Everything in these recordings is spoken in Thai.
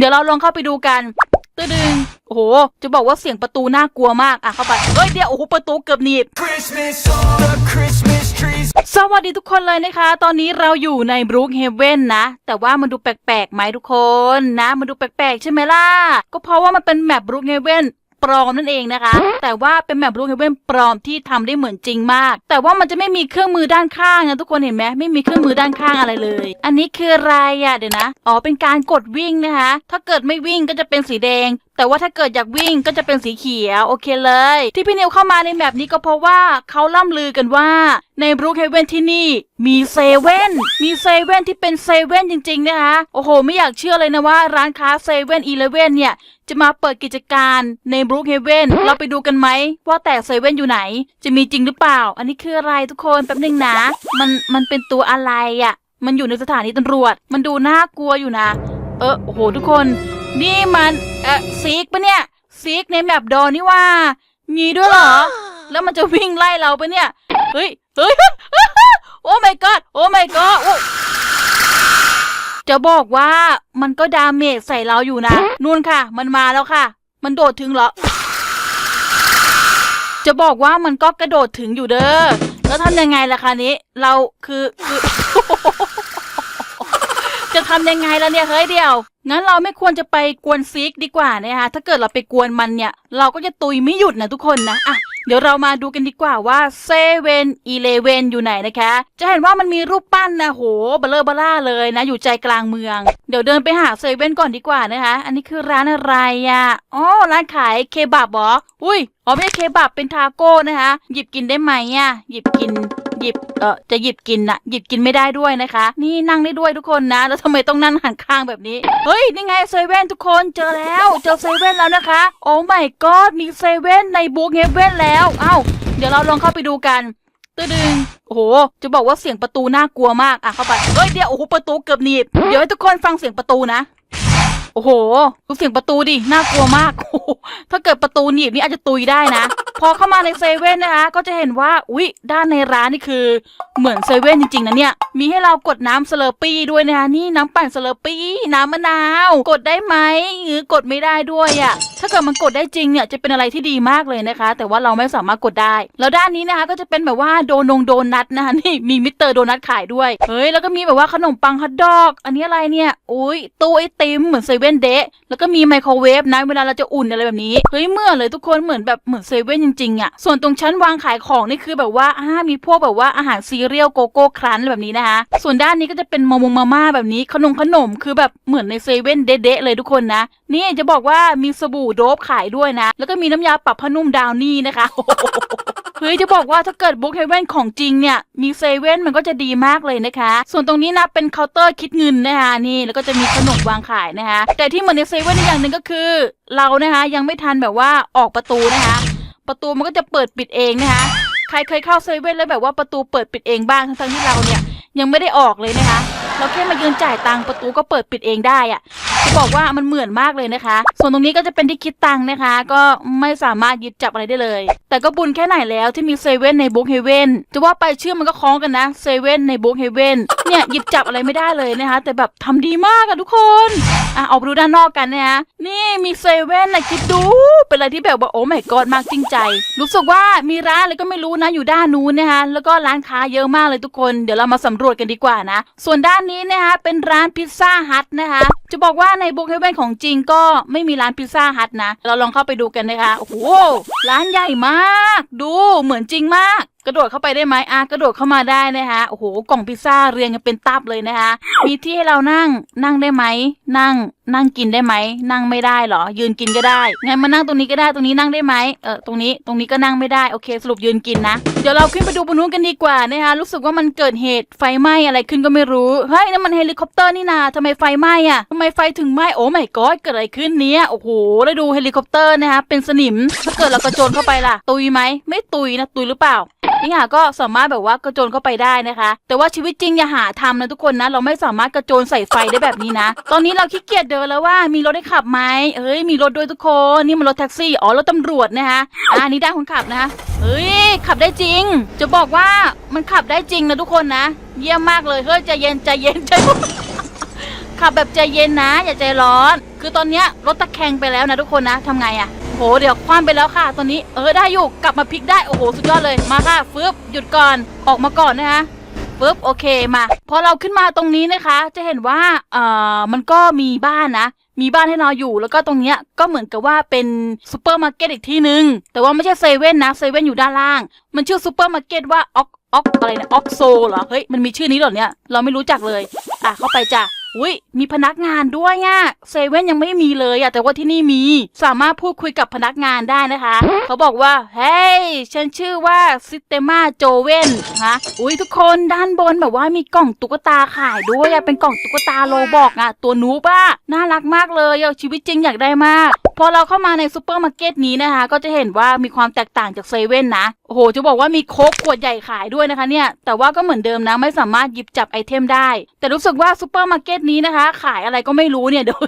เดี๋ยวเราลองเข้าไปดูกันตึดึงโอ้โห จะบอกว่าเสียงประตูน่ากลัวมาก อะเข้าไปเฮ้ยเดี๋ยวโอ้โหประตูเกือบหนีบ Christmas, the Christmas trees. สวัสดีทุกคนเลยนะคะ ตอนนี้เราอยู่ในบรูคเฮเว่นนะ แต่ว่ามันดูแปลกๆไหมทุกคนนะ มันดูแปลกๆใช่ไหมล่ะ ก็เพราะว่ามันเป็นแมปบรูคเฮเว่น ปลอมนั่นเองนะคะ แต่ว่าเป็นแมปรูเฮเว่นปลอมที่ทำได้เหมือนจริงมาก แต่ว่ามันจะไม่มีเครื่องมือด้านข้างนะทุกคนเห็นไหมไม่มีเครื่องมือด้านข้างอะไรเลย อันนี้คืออะไรอะเดี๋ยวนะอ๋อเป็นการกดวิ่งนะคะ ถ้าเกิดไม่วิ่งก็จะเป็นสีแดง แต่ว่าถ้าเกิดอยากวิ่งก็จะเป็นสีเขียวโอเคเลย ที่พี่นิวเข้ามาในแมปนี้ก็เพราะว่าเขาล่ำลือกันว่า ในบรูคเฮเว่นที่นี่มีเซเว่นมีเซเว่นที่เป็นเซเว่นจริง ๆ นะคะ โอ้โห ไม่อยากเชื่อเลยนะว่าร้านค้าเซเว่นอีเลเว่นเนี่ยจะมาเปิดกิจการในบรูคเฮเว่นเราไปดูกันไหมว่าแต่เซเว่นอยู่ไหน จะมีจริงหรือเปล่า อันนี้คืออะไรทุกคนแป๊บนึงนะ มันมันเป็นตัวอะไรอะ่ะ มันอยู่ในสถานีตำรวจ มันดูน่ากลัวอยู่นะ เออโอ้โหทุกคน นี่มัน เออซีกปะเนี่ยซีกในแมปดอนี่ว่า มีด้วยเหรอ แล้วมันจะวิ่งไล่เราปะเนี่ย เฮ้ยเฮ้ยโอ้ my god โอ้ my god โอ้จะบอกว่ามันก็ดาเมจใส่เราอยู่นะนู่นค่ะ มันมาแล้วค่ะ มันโดดถึงเหรอ จะบอกว่ามันก็กระโดดถึงอยู่เด้อแล้วทำยังไงล่ะคะนี้ เราคือคือ จะทำยังไงล่ะเนี่ยเฮ้ยเดียวงั้นเราไม่ควรจะไปกวนซิกดีกว่านะคะถ้าเกิดเราไปกวนมันเนี่ย เราก็จะตุยไม่หยุดนะทุกคนนะอะเดี๋ยวเรามาดูกันดีกว่าว่าเซเว่นอีเลเวนอยู่ไหนนะคะ จะเห็นว่ามันมีรูปปั้นนะโหเบลอเบล่าเลยนะ อยู่ใจกลางเมือง เดี๋ยวเดินไปหาเซเว่นก่อนดีกว่านะคะ อันนี้คือร้านอะไรอะอ๋อร้านขายเคบับหรออุ้ยอ๋อไม่ใช่เคบับเป็นทาโก้นะคะ หยิบกินได้ไหมอะหยิบกิน หยิบเออจะหยิบกินนะหยิบกินไม่ได้ด้วยนะคะ นี่นั่งได้ด้วยทุกคนนะ แล้วทำไมต้องนั่งหันข้างแบบนี้ เฮ้ยนี่ไงเซเว่นทุกคนเจอแล้ว เจอเซเว่นแล้วนะคะ โอ้ my god มีเซเว่นในบุ๊กเฮเว่นแล้วเอ้าเดี๋ยวเราลองเข้าไปดูกันตึดึงโอ้โห จะบอกว่าเสียงประตูน่ากลัวมาก อะเข้าไปเฮ้ยเดี๋ยวโอ้โหประตูเกือบหนีบ เดี๋ยวให้ทุกคนฟังเสียงประตูนะ โอ้โหดูเสียงประตูดิ น่ากลัวมากโอ้ถ้าเกิดประตูหนีบนี่อาจจะตุยได้นะ พอเข้ามาในเซเว่นนะคะก็จะเห็นว่าอุ๊ยด้านในร้านนี่คือเหมือนเซเว่นจริงๆนะเนี่ยมีให้เรากดน้ำสเลอร์ปี้ด้วยนะคะนี่น้ำปั่นสเลอร์ปี้น้ำมะนาว กดได้ไหมหรือกดไม่ได้ด้วยอะ่ะถ้าเกิดมันกดได้จริงเนี่ยจะเป็นอะไรที่ดีมากเลยนะคะ แต่ว่าเราไม่สามารถกดได้ แล้วด้านนี้นะคะก็จะเป็นแบบว่าโดนงโดนัทนะคะนี่มีมิสเตอร์โดนัทขายด้วยเฮ้ยแล้วก็มีแบบว่าขนมปังฮอทดอก อันนี้อะไรเนี่ยอุ้ยตู้ไอติมเหมือนเซเว่นเดะแล้วก็มีไมโครเวฟนะเวลาเราจะอุ่นอะไรแบบนี้เฮ้ยเมื่อเลยทุกคนเหมือนแบบเหมือนเซเว่นจริงๆอะ่ะส่วนตรงชั้นวางขายของนี่คือแบบว่าอ่ามีพวกแบบว่าอาหารซีเรียลโกโก้ครันแบบนี้นะคะส่วนด้านนี้ก็จะเป็นมมมาม่าแบบนี้ขนมขนมคือแบบเหมือนในเซเว่นเดะเลยทุกคนนะ นี่จะบอกว่ามีสบู่โดบขายด้วยนะ แล้วก็มีน้ำยาปรับผ้านุ่มดาวนี่นะคะเฮ้ยจะบอกว่าถ้าเกิดบุ๊กเฮเว่นของจริงเนี่ย มีเซเว่นมันก็จะดีมากเลยนะคะ ส่วนตรงนี้นะเป็นเคาน์เตอร์คิดเงินนะคะนี่แล้วก็จะมีขนมวางขายนะคะแต่ที่เหมือนในเซเว่นอย่างหนึ่งก็คือ เรานะคะยังไม่ทันแบบว่าออกประตูนะคะ ประตูมันก็จะเปิดปิดเองนะคะใครเคยเข้าเซเว่นแล้วแบบว่าประตูเปิดปิดเองบ้างทั้งที่เราเนี่ยยังไม่ได้ออกเลยนะคะ เราแค่มายืนจ่ายตังค์ประตูก็เปิดปิดเองได้อะบอกว่ามันเหมือนมากเลยนะคะ ส่วนตรงนี้ก็จะเป็นที่คิดตังนะคะ ก็ไม่สามารถยึดจับอะไรได้เลย แต่ก็บุญแค่ไหนแล้วที่มีเซเว่นในบุ๊กเฮเว่นจะว่าไปชื่อมันก็คล้องกันนะเซเว่นในบุ๊กเฮเว่นเนี่ยหยิบจับอะไรไม่ได้เลยนะคะ แต่แบบทำดีมากอะทุกคนอะออกไปดูด้านนอกกันนะคะนี่มีเซเว่นนะคิดดูเป็นอะไรที่แบบว่าโอ้ my god มากจริงใจ รู้สึกว่ามีร้านอะไรก็ไม่รู้นะอยู่ด้านนู้นนะคะแล้วก็ร้านค้าเยอะมากเลยทุกคน เดี๋ยวเรามาสำรวจกันดีกว่านะ ส่วนด้านนี้นะคะเป็นร้านพิซซ่าฮัทนะคะจะบอกว่าในบุกเฮเว่นของจริงก็ไม่มีร้านพิซซ่าฮัทนะ เราลองเข้าไปดูกันนะคะโอ้โหร้านใหญ่มาก ดูเหมือนจริงมาก กระโดดเข้าไปได้ไหมอะกระโดดเข้ามาได้นะคะโอ้โหกล่องพิซซ่าเรียงกันเป็นตับเลยนะคะมีที่ให้เรานั่งนั่งได้ไหมนั่ง นั่งกินได้ไหม นั่งไม่ได้เหรอ ยืนกินก็ได้ งั้นมานั่งตรงนี้ก็ได้ ตรงนี้นั่งได้ไหมเออ ตรงนี้ ตรงนี้ก็นั่งไม่ได้ โอเค สรุปยืนกินนะ เดี๋ยวเราขึ้นไปดูบนนู้นกันดีกว่านะคะ รู้สึกว่ามันเกิดเหตุไฟไหม้อะไรขึ้นก็ไม่รู้ เฮ้ยนั่นมันเฮลิคอปเตอร์นี่นาทำไมไฟไหม้อะทำไมไฟถึงไหม้ โอ้ไม่ก็เกิดอะไรขึ้นเนี้ย โอ้โห แล้วดูเฮลิคอปเตอร์นะคะ เป็นสนิม ถ้าเกิดเรากระโจนเข้าไปล่ะ ตุยไหม ไม่ตุยนะ ตุยหรือเปล่านี่ค่ะก็สามารถแบบว่ากระโจนเข้าไปได้นะคะ แต่ว่าชีวิตจริงอย่าหาทำนะทุกคนนะ เราไม่สามารถกระโจนใส่ไฟได้แบบนี้นะ ตอนนี้เราขี้เกียจเดินแล้วว่ามีรถให้ขับไหมเอ้ยมีรถด้วยทุกคนนี่มันรถแท็กซี่อ๋อรถตำรวจนะคะอ่านี่ได้คนขับนะคะเฮ้ยขับได้จริง จะบอกว่ามันขับได้จริงนะทุกคนนะ เยี่ยมมากเลยเฮ้ยใจเย็นใจเย็นใจขับแบบใจเย็นนะ อย่าใจร้อน คือตอนเนี้ยรถตะแคงไปแล้วนะทุกคนนะทำไงอะ หเดี๋ยวคว่ำไปแล้วค่ะ ตอนนี้เออได้อยู่กลับมาพลิกได้โอ้โหสุดยอดเลยมาค่ะฟึบหยุดก่อนออกมาก่อนนะคะปึ๊บโอเคมาพอเราขึ้นมาตรงนี้นะคะ จะเห็นว่าเอ่อมันก็มีบ้านนะ มีบ้านให้เราอยู่ แล้วก็ตรงเนี้ยก็เหมือนกับว่าเป็นซูเปอร์มาร์เก็ตอีกที่หนึ่งแต่ว่าไม่ใช่เซเว่นนะเซเว่นอยู่ด้านล่าง มันชื่อซูเปอร์มาร์เก็ตว่าออกออกอะไรนะออกโซเหรอเฮ้ยมันมีชื่อนี้เหรอเนี่ยเราไม่รู้จักเลย อะเข้าไปจ้ะ อุ้ยมีพนักงานด้วยอะเซเว่นยังไม่มีเลยอะแต่ว่าที่นี่มี สามารถพูดคุยกับพนักงานได้นะคะ เขาบอกว่า เฮ้ย ฉันชื่อว่าซิสเตมาโจเว่นฮะอุ้ยทุกคนด้านบนแบบว่ามีกล่องตุ๊กตาขายด้วยอะเป็นกล่องตุ๊กตาโลบอกอะตัวนูบ้าน่ารักมากเลยอะชีวิตจริงอยากได้มาก พอเราเข้ามาในซูเปอร์มาร์เก็ตนี้นะคะ ก็จะเห็นว่ามีความแตกต่างจากเซเว่นนะ โอ้โห จะบอกว่ามีโค้กขวดใหญ่ขายด้วยนะคะเนี่ย แต่ว่าก็เหมือนเดิมนะ ไม่สามารถหยิบจับไอเทมได้ แต่รู้สึกว่าซูเปอร์มาร์เก็ตนี้นะคะ ขายอะไรก็ไม่รู้เนี่ยเดี๋ยว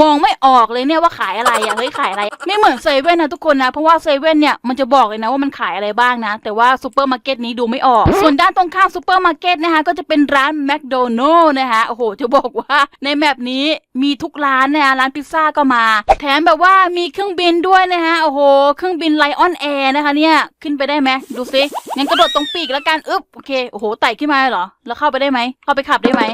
มองไม่ออกเลยเนี่ยว่าขายอะไรอะเฮ้ยขายอะไร ไม่เหมือนเซเว่นนะทุกคนนะเพราะว่าเซเว่นเนี่ยมันจะบอกเลยนะว่ามันขายอะไรบ้างนะ แต่ว่าซูเปอร์มาร์เก็ตนี้ดูไม่ออก ส่วนด้านตรงข้ามซูเปอร์มาร์เก็ตนะคะก็จะเป็นร้านแมคโดนัลล์นะคะโอ้โหจะบอกว่าในแมปนี้มีทุกร้านนะคะร้านพิซซ่าก็มา แถมแบบว่ามีเครื่องบินด้วยนะคะโอ้โหเครื่องบินไลออนแอร์นะคะเนี่ยขึ้นไปได้ไหมดูซิงั้นกระโดดตรงปีกแล้วกันอึ๊บโอเคโอ้โหไต่ขึ้นมาเหรอแล้วเข้าไปได้ไหมเข้าไปขับได้ไหม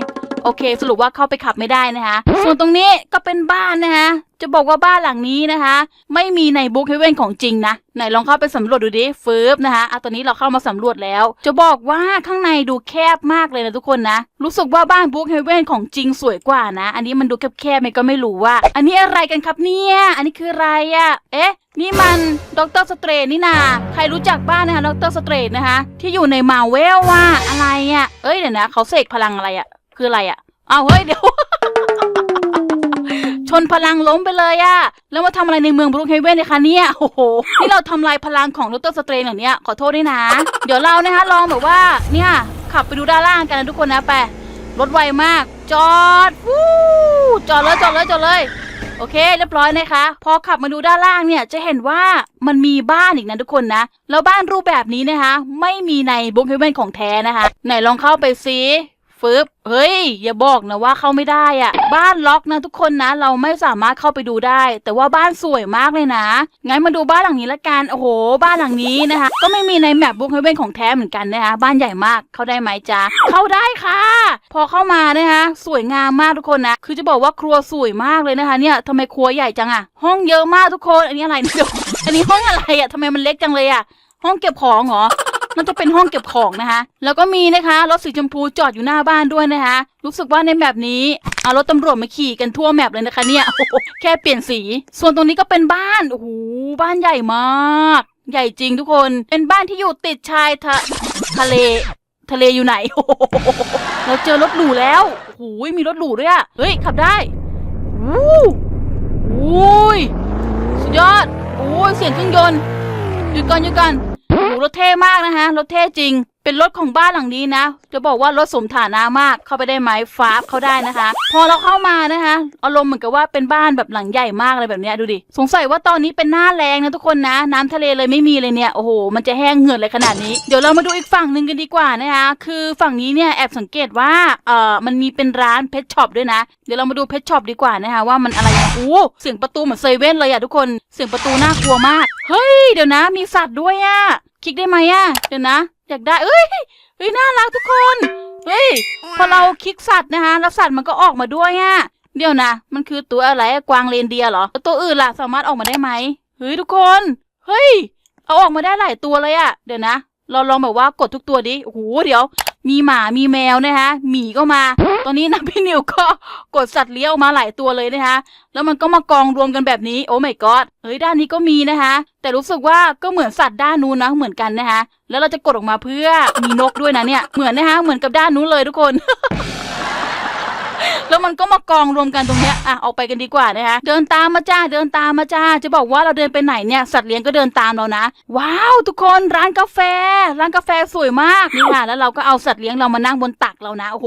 โอเค สรุปว่าเข้าไปขับไม่ได้นะคะส่วนตรงนี้ก็เป็นบ้านนะคะจะบอกว่าบ้านหลังนี้นะคะ ไม่มีในบุ๊กเฮเว่นของจริงนะไหนลองเข้าไปสำรวจดูดิฟืบนะคะอะตอนนี้เราเข้ามาสำรวจแล้ว จะบอกว่าข้างในดูแคบมากเลยนะทุกคนนะ รู้สึกว่าบ้านบุ๊กเฮเว่นของจริงสวยกว่านะ อันนี้มันดูแคบๆมันก็ไม่รู้ว่า อันนี้อะไรกันครับเนี่ยอันนี้คืออะไรอะเอ๊ะนี่มันดรสเตรทนี่นาใครรู้จักบ้านนะคะดรสเตรทนะคะ ที่อยู่ในมาเวลว่าอะไรอะเอ้ยเดี๋ยวนะเขาเสกพลังอะไรอะ คืออะไรอะอ้าวเฮ้ยเดี๋ยว ชนพลังล้มไปเลยอะแล้วมาทำอะไรในเมืองบรูคเฮเว่นเนี่ยคะเนี่ยโอ้โหนี่เราทำลายพลังของดรสเตรนเหรอเนี่ยขอโทษด้วยนะ เดี๋ยวเรานะคะลองแบบว่าเนี่ยขับไปดูด้านล่างกันนะทุกคนนะไปรถไวมาก จอดวู้จอดเลยจอดเลยจอดเลยโอเคเรียบร้อยนะคะ พอขับมาดูด้านล่างเนี่ยจะเห็นว่ามันมีบ้านอีกนะทุกคนนะ แล้วบ้านรูปแบบนี้นะคะ ไม่มีในบุ๊กเฮเว่นของแท้นะคะ ไหนลองเข้าไปซิ ฟึบเฮ้ย อย่าบอกนะว่าเข้าไม่ได้อะบ้านล็อกนะทุกคนนะ เราไม่สามารถเข้าไปดูได้ แต่ว่าบ้านสวยมากเลยนะงั้นมาดูบ้านหลังนี้ละกันโอ้โห บ้านหลังนี้นะคะ ก็ไม่มีในแมปบุ๊กเฮเว่นของแท้เหมือนกันนะคะบ้านใหญ่มากเข้าได้ไหมจ๊ะเข้าได้ค่ะ พอเข้ามานะคะสวยงามมากทุกคนนะคือจะบอกว่าครัวสวยมากเลยนะคะเนี่ยทำไมครัวใหญ่จังอะห้องเยอะมากทุกคน อันนี้อะไรเนี่ยอันนี้ห้องอะไรอะทำไมมันเล็กจังเลยอะห้องเก็บของเหรอ มันจะเป็นห้องเก็บของนะคะ แล้วก็มีนะคะรถสีชมพูจอดอยู่หน้าบ้านด้วยนะคะ รู้สึกว่าในแบบนี้เอารถตำรวจมาขี่กันทั่วแมปเลยนะคะเนี่ยแค่เปลี่ยนสี ส่วนตรงนี้ก็เป็นบ้านโอ้โหบ้านใหญ่มาก ใหญ่จริงทุกคนเป็นบ้านที่อยู่ติดชายทะทะเลทะเลอยู่ไหนโอ้โหเราเจอรถหรูแล้วโอ้โหมีรถหรูด้วยอะเฮ้ยขับได้วู้โอ้ยสุดยอดโอ้ยเสียงเครื่องยนต์หยุดก่อนหยุดก่อน โอ้โหรถเท่มากนะคะรถเท่จริง เป็นรถของบ้านหลังนี้นะ จะบอกว่ารถสมฐานะมากเข้าไปได้ไหมฟ้าบเข้าได้นะคะ พอเราเข้ามานะคะอารมณ์เหมือนกับว่าเป็นบ้านแบบหลังใหญ่มากเลยแบบเนี้ยดูดิสงสัยว่าตอนนี้เป็นหน้าแรงนะทุกคนนะน้ำทะเลเลยไม่มีเลยเนี่ยโอ้โหมันจะแห้งเหือดเลยขนาดนี้เดี๋ยวเรามาดูอีกฝั่งหนึ่งกันดีกว่านะคะคือฝั่งนี้เนี่ยแอบสังเกตว่าเอ่อมันมีเป็นร้านเพชช็อปด้วยนะ เดี๋ยวเรามาดูเพชช็อปดีกว่านะคะว่ามันอะไรนะโอ้เสียงประตูเหมือนเซเว่นเลยอะทุกคนเสียงประตูน่ากลัวมาก เฮ้ยเดี๋ยวนะมีสัตว์ด้วยอะ คลิกได้ไหมอะเดี๋ยวนะอยากได้เอ้ยเฮ้ยน่ารักทุกคนเฮ้ยพอเราคลิกสัตว์นะคะแล้วสัตว์มันก็ออกมาด้วยอะเดี๋ยวนะ มันคือตัวอะไรกวางเรนเดียเหรอตัวอื่นล่ะสามารถออกมาได้ไหมเฮ้ยทุกคน เฮ้ย เอาออกมาได้หลายตัวเลยอะเดี๋ยวนะ เราลองแบบว่ากดทุกตัวดิโอ้โหเดี๋ยว มีหมามีแมวนะคะหมีก็มา ตอนนี้นะพี่นิวก็กดสัตว์เลี้ยงออกมาหลายตัวเลยนะคะ แล้วมันก็มากองรวมกันแบบนี้ โอ้ my god เฮ้ยด้านนี้ก็มีนะคะ แต่รู้สึกว่าก็เหมือนสัตว์ด้านนู้นนะเหมือนกันนะคะ แล้วเราจะกดออกมาเพื่อมีนกด้วยนะเนี่ยเหมือนนะคะเหมือนกับด้านนู้นเลยทุกคน แล้วมันก็มากองรวมกันตรงเนี้ยอะออกไปกันดีกว่านะคะเดินตามมาจ้าเดินตามมาจ้า จะบอกว่าเราเดินไปไหนเนี่ยสัตว์เลี้ยงก็เดินตามเรานะ ว้าวทุกคนร้านกาแฟ ร้านกาแฟสวยมากนี่ค่ะแล้วเราก็เอาสัตว์เลี้ยงเรามานั่งบนตักเรานะโอ้โห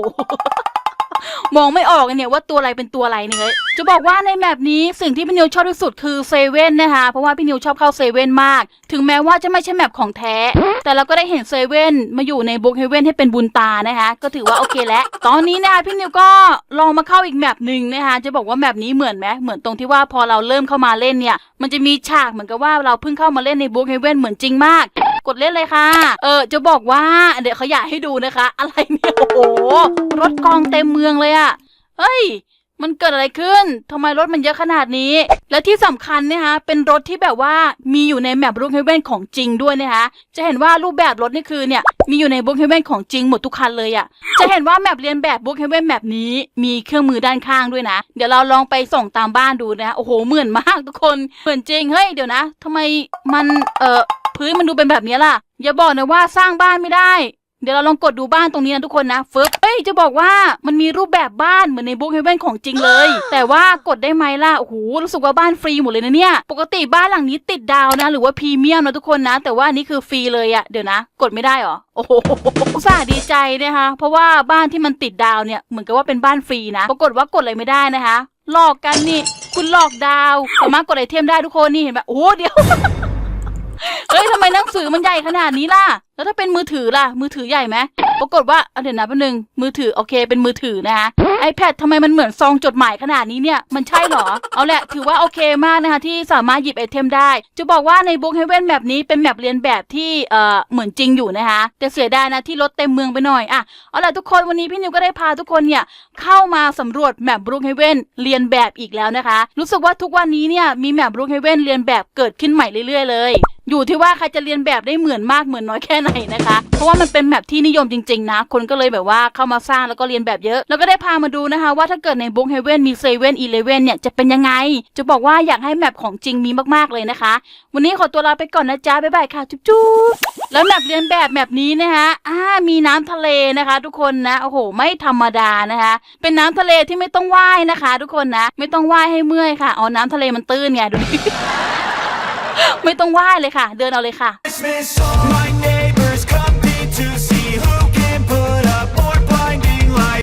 มองไม่ออกเนี่ยว่าตัวอะไรเป็นตัวอะไรเนี่ย จะบอกว่าในแมปนี้สิ่งที่พี่นิวชอบที่สุดคือเซเว่นนะคะ เพราะว่าพี่นิวชอบเข้าเซเว่นมาก ถึงแม้ว่าจะไม่ใช่แมปของแท้ แต่เราก็ได้เห็นเซเว่นมาอยู่ในบุ๊กเฮเว่นให้เป็นบุญตานะคะ ก็ถือว่าโอเคแล้ว ตอนนี้นะคะพี่นิวก็ลองมาเข้าอีกแมปหนึ่งนะคะ จะบอกว่าแมปนี้เหมือนไหมเหมือนตรงที่ว่าพอเราเริ่มเข้ามาเล่นเนี่ย มันจะมีฉากเหมือนกับว่าเราเพิ่งเข้ามาเล่นในบุ๊กเฮเว่นเหมือนจริงมาก กดเล่นเลยค่ะ เออจะบอกว่าเดี๋ยวเขาอยากให้ดูนะคะ อะไรเนี่ยโอ้โหรถกองเต็มเมืองเลยอะเฮ้ยมันเกิดอะไรขึ้นทำไมรถมันเยอะขนาดนี้ และที่สำคัญนะคะ เป็นรถที่แบบว่ามีอยู่ในแมปบุ๊กเฮเว่นของจริงด้วยนะคะ จะเห็นว่ารูปแบบรถนี่คือเนี่ย มีอยู่ในบุ๊กเฮเว่นของจริงหมดทุกคันเลยอะจะเห็นว่าแมปเรียนแบบบุ๊กเฮเว่นแมปนี้มีเครื่องมือด้านข้างด้วยนะ เดี๋ยวเราลองไปส่องตามบ้านดูนะโอ้โห เหมือนมากทุกคน เหมือนจริง เฮ้ย เดี๋ยวนะทำไมมัน เออ พื้นมันดูเป็นแบบนี้ล่ะ อย่าบอกนะว่าสร้างบ้านไม่ได้ เดี๋ยวเราลองกดดูบ้านตรงนี้นะทุกคนนะเฟึบเอ้ยจะบอกว่ามันมีรูปแบบบ้านเหมือนในบุ๊กเฮเว่นของจริงเลย แต่ว่ากดได้ไหมล่ะโอ้โหรู้สึกว่าบ้านฟรีหมดเลยนะเนี่ย ปกติบ้านหลังนี้ติดดาวนะ หรือว่าพรีเมียมนะทุกคนนะ แต่ว่านนี้คือฟรีเลยอะเดี๋ยวนะ กดไม่ได้เหรอโอ้โหอุตส่าห์ดีใจนะคะเพราะว่าบ้านที่มันติดดาวเนี่ยเหมือนกับว่าเป็นบ้านฟรีนะ ปรากฏว่ากดอะไรไม่ได้นะคะหลอกกันนี่ คุณหลอกดาวสามารถกดไอเทมได้ทุกคนนี่เห็นไหมโอ้เดี๋ยว เฮ้ยทำไมหนังสือมันใหญ่ขนาดนี้ล่ะ แล้วถ้าเป็นมือถือล่ะ มือถือใหญ่ไหมปรากฏว่าเอาเดี๋ยวนะแป๊บนึง มือถือโอเค เป็นมือถือนะคะ iPad ทำไมมันเหมือนซองจดหมายขนาดนี้เนี่ย มันใช่เหรอ เอาแหละ ถือว่าโอเคมากนะคะที่สามารถหยิบไอเทมได้ จะบอกว่าในบุ๊กเฮเว่นแบบนี้เป็นแมปเรียนแบบที่ เอ่อ เหมือนจริงอยู่นะคะ แต่เสียดายนะที่รถเต็มเมืองไปหน่อยอะเอาล่ะทุกคนวันนี้พี่นิวก็ได้พาทุกคนเนี่ยเข้ามาสำรวจแมปบรูคเฮเว่นเรียนแบบอีกแล้วนะคะ รู้สึกว่าทุกวันนี้เนี่ยมีแมปบรูคเฮเว่นเรียนแบบเกิดขึ้นใหม่เรื่อยๆเลย อยู่ที่ว่าใครจะเรียนแบบได้เหมือนมากเหมือนน้อยแค่ไหนนะคะ เพราะว่ามันเป็นแมปที่นิยมจริงๆนะ คนก็เลยแบบว่าเข้ามาสร้างแล้วก็เรียนแบบเยอะ แล้วก็ได้พามาดูนะคะ ว่าถ้าเกิดในบุ๊กเฮเว่นมีเซเว่นอีเลเว่นเนี่ยจะเป็นยังไง จะบอกว่าอยากให้แมปของจริงมีมากๆเลยนะคะ วันนี้ขอตัวลาไปก่อนนะจ๊ะบ๊ายบายค่ะจุ๊บๆแล้วแมปเรียนแบบแมปนี้นะคะอ่ามีน้ำทะเลนะคะ ทุกคนนะโอ้โห ไม่ธรรมดานะคะ เป็นน้ำทะเลที่ไม่ต้องว่ายนะคะ ทุกคนนะ ไม่ต้องว่ายให้เมื่อยค่ะเอน้ำทะเลมันตื้นไงดูดิ ไม่ต้องไหว้เลยค่ะ เดินเอาเลยค่ะ